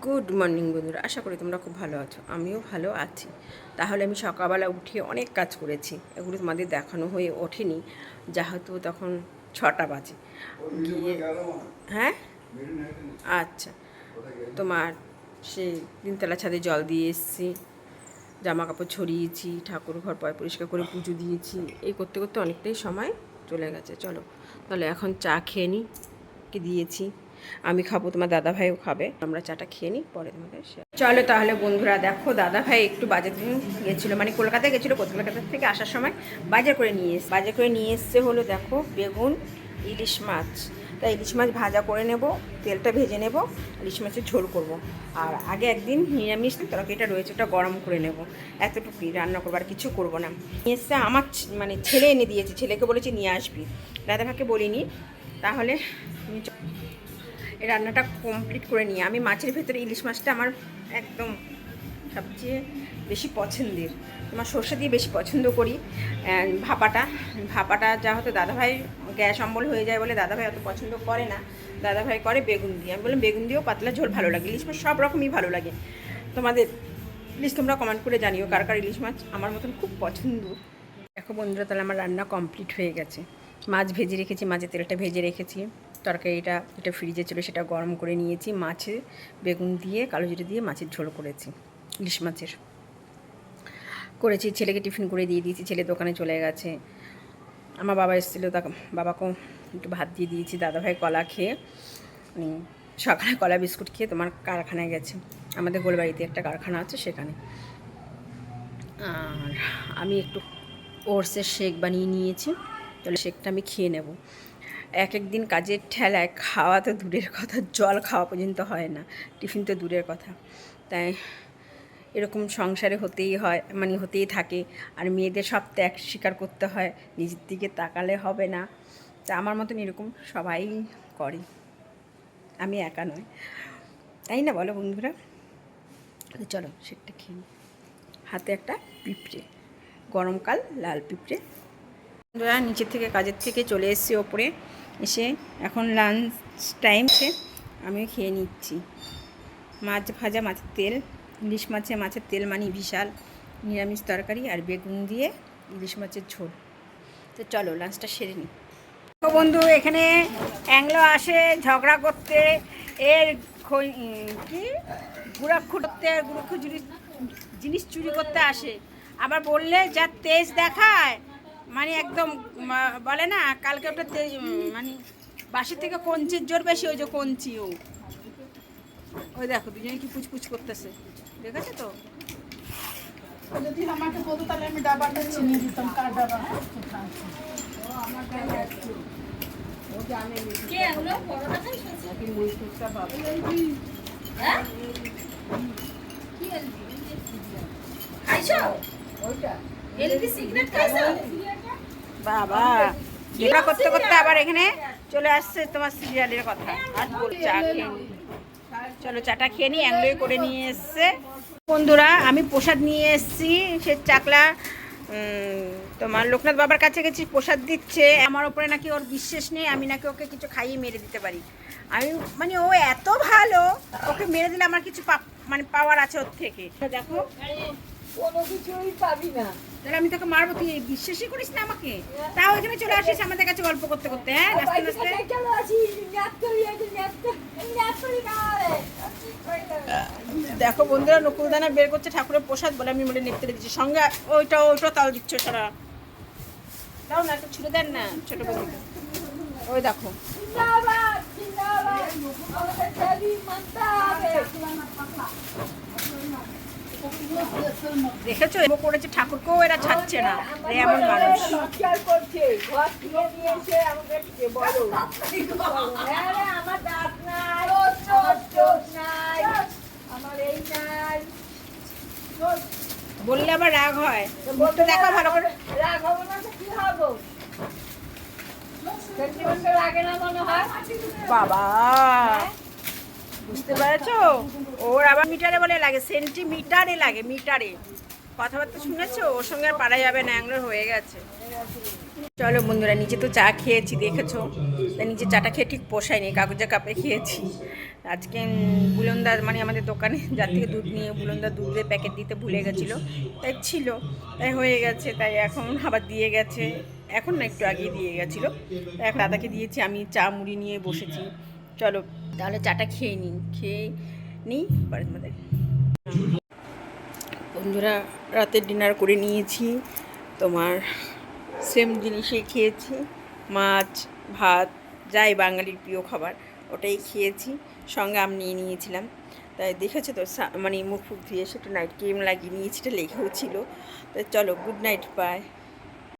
Good morning বন্ধুরা, আশা করি তোমরা খুব ভালো আছো, আমিও ভালো আছি। তাহলে আমি সকালবেলা উঠে অনেক কাজ করেছি, এগুলো তোমাদের দেখানো হয়ে ওঠেনি যেহেতু তখন ছটা বাজে। গিয়ে হ্যাঁ? আচ্ছা তোমার সেই তিনতলা ছাদে জল দিয়ে এসেছি জামা কাপড় ছড়িয়েছি, ঠাকুর ঘর পয় পরিষ্কার করে পুজো দিয়েছি, এই করতে করতে অনেকটাই সময় চলে গেছে, চলো। তাহলে এখন চা খেয়ে নিই কি দিয়েছি? আমি খাব, তোমার দাদা ভাইও খাবে। আমরা চাটা খেয়ে নিই, পরে তোমাদের চলো তাহলে বন্ধুরা, দেখো, দাদা ভাই একটু বাজার দিন গেছিল মানে কলকাতায় গেছিল, কলকাতা থেকে আসার সময় বাজার করে নিয়ে এসে বাজার করে নিয়ে এসছে হলো, দেখো, বেগুন, ইলিশ মাছ। তাই ইলিশ মাছ ভাজা করে নেব, তেলটা ভেজে নেব, ইলিশ মাছের ঝোল করব। আর আগে একদিন নিরামিষ তরকারিটা রয়েছে, ওটা গরম করে নেব। এতটুকুই, রান্না করব, আর কিছু করব না। নিয়ে এসছে আমার মানে ছেলে এনে দিয়েছে, ছেলেকে বলেছি নিয়ে আসবি। দাদাভাকে বলিনি, তাহলে রান্নাটা কমপ্লিট করে নিয়ে, আমি মাছের ভেতরে ইলিশ মাছটা আমার একদম সবচেয়ে বেশি পছন্দের। তোমার সর্ষে দিয়ে বেশি পছন্দ করি ভাপাটা। ভাপাটা যা হতো দাদাভাই গ্যাস অম্বল হয়ে যায় বলে দাদাভাই অত পছন্দ করে না। দাদাভাই করে বেগুন দিয়ে। আমি বললাম, বেগুন দিয়েও পাতলা ঝোল ভালো লাগে। ইলিশ মাছ সব রকমই ভালো লাগে। তোমাদের প্লিজ তোমরা কমেন্ট করে জানিও কার কার ইলিশ মাছ আমার মতন খুব পছন্দ। দেখো বন্ধুরা, তাহলে আমার রান্না কমপ্লিট হয়ে গেছে। মাছ ভেজে রেখেছি, মাছের তেলটা ভেজে রেখেছি। তরকারিটা এটা ফ্রিজে ছিল, সেটা গরম করে নিয়েছি। মাছে বেগুন দিয়ে, কালো জিরে দিয়ে মাছের ঝোল করেছি, ইলিশ মাছের। করেছি, ছেলেকে টিফিন করে দিয়ে দিয়েছি, ছেলে দোকানে চলে গেছে। আমার বাবা এসেছিল তা বাবাকেও একটু ভাত দিয়ে দিয়েছি। দাদাভাই কলা খেয়ে উনি সকালে কলা বিস্কুট খেয়ে তোমার কারখানায় গেছে। আমাদের গোলবাড়িতে একটা কারখানা আছে সেখানে। আর আমি একটু ওটসের শেক বানিয়ে নিয়েছি। তাহলে শেকটা আমি খেয়ে নেব। এক এক দিন কাজের ঠেলায় খাওয়া তো দূরের কথা, জল খাওয়া পর্যন্ত হয় না, টিফিন তো দূরের কথা। তাই এরকম সংসারে হতেই হয় মানে হতেই থাকে। আর মেয়েদের সব ত্যাগ স্বীকার করতে হয়, নিজের দিকে তাকালে হবে না। তা আমার মতন এরকম সবাই করে। আমি একা নয় তাই না বলো বন্ধুরা? চলো সেটা খেয়ে। হাতে একটা পিঁপড়ে, গরমকাল লাল পিঁপড়ে। বন্ধুরা, নিচের থেকে কাজের থেকে চলে এসেছি ওপরে। এসে এখন লাঞ্চ টাইম সে আমি খেয়ে নিচ্ছি। মাছ ভাজা, মাছের তেল, ইলিশ মাছে মাছের তেল মানে বিশাল। নিরামিষ তরকারি আর বেগুন দিয়ে ইলিশ মাছের ঝোল। তো চলো লাঞ্চটা সেরে নিই। বন্ধু, এখানে অ্যাংলো আসে ঝগড়া করতে। এর কি? গুড়া খুঁড়তে গুঁড়ো খুচুরি জিনিস চুরি করতে আসে। আবার বললে, যা তেজ দেখায় মানে একদম বলে না কালকে ওটা তেজ মানে বাসির থেকে কঞ্চির জোর বেশি ওই যে কঞ্চি ও ওই দেখো দুজনে কি পুচপুচ করতেছে দেখেছ তো যদি আমাকে বলতো তাহলে আমি ডাবাটা চিনি দিতাম কার ডাবা বাবা। এটা করতে করতে আবার এখানে চলে আসছে তোমার সিরিয়ালের কথা। আর বল চা খেয়ে চলো চাটা খেয়ে নিই অ্যাংলোই করে নিয়ে এসছে। বন্ধুরা আমি প্রসাদ নিয়ে এসেছি সে চাকলা তোমার লোকনাথ বাবার কাছে গেছি প্রসাদ দিচ্ছে। আমার ওপরে নাকি ওর বিশ্বাস নেই আমি নাকি ওকে কিছু খাইয়ে মেরে দিতে পারি। আমি মানে ও এত ভালো ওকে মেরে দিলে আমার কিছু পা- মানে পাওয়ার আছে ওর থেকে। দেখো। কোনো কিছুই পাবি না। তাহলে আমি তোকে মারবো তুই বিশ্বাসই করিস না আমাকে? তাও এখানে চলে আসিস আমাদের কাছে গল্প করতে করতে হ্যাঁ? নাচতে নাচতে। দেখো বন্ধুরা নকুলদানা বের করছে ঠাকুরের প্রসাদ বলে আমি মনে নেপতে দিচ্ছি। সঙ্গে ওইটা ওইটা তাল দিচ্ছ সারা। দাও না একটু ছুড়ে দেন না ছোট বন্ধুকে ওই দেখো। দেখেছ? এমন করেছে ঠাকুরকেও এরা ছাড়ছে না। এমন মানুষ। আমার আমার আমার বললে আবার রাগ হয়। মুখটা দেখো ভালো করে। রাগ হব না কি হব না মনে হয়? বাবা বুঝতে পেরেছ? ওর আবার মিটারে বলে লাগে সেন্টিমিটারে লাগে মিটারে। কথাবার্তা শুনেছো? ওর সঙ্গে আর পারা যাবে না অ্যাংলোর হয়ে গেছে। চলো বন্ধুরা নিচে তো চা খেয়েছি দেখেছ? তা নিচে চাটা খেয়ে ঠিক পোষায়নি কাগজে কাপে খেয়েছি। আজকে উম, বুলন্দার মানে আমাদের দোকানে যার থেকে দুধ নিয়ে বুলন্দার দুধের প্যাকেট দিতে ভুলে গেছিল। তাই ছিল তাই হয়ে গেছে তাই এখন আবার দিয়ে গেছে। এখন না একটু আগেই দিয়ে গেছিল। তাই এখন দাদাকে দিয়েছি আমি চা মুড়ি নিয়ে বসেছি। চলো তাহলে চাটা খেয়ে নিই খেয়ে নিই পরে তোমাদের বন্ধুরা, রাতের ডিনার করে নিয়েছি। তোমার সেম জিনিসই খেয়েছি। মাছ, ভাত, যাই বাঙালির প্রিয় খাবার, ওটাই খেয়েছি। সঙ্গে আম নিয়ে নিয়েছিলাম। তাই দেখেছ তো মানে মুখ ফুক দিয়ে সেটা নাইট ক্রিম লাগিয়ে নিয়েছি, এটা লেগেও ছিল। তাই চলো গুড নাইট বাই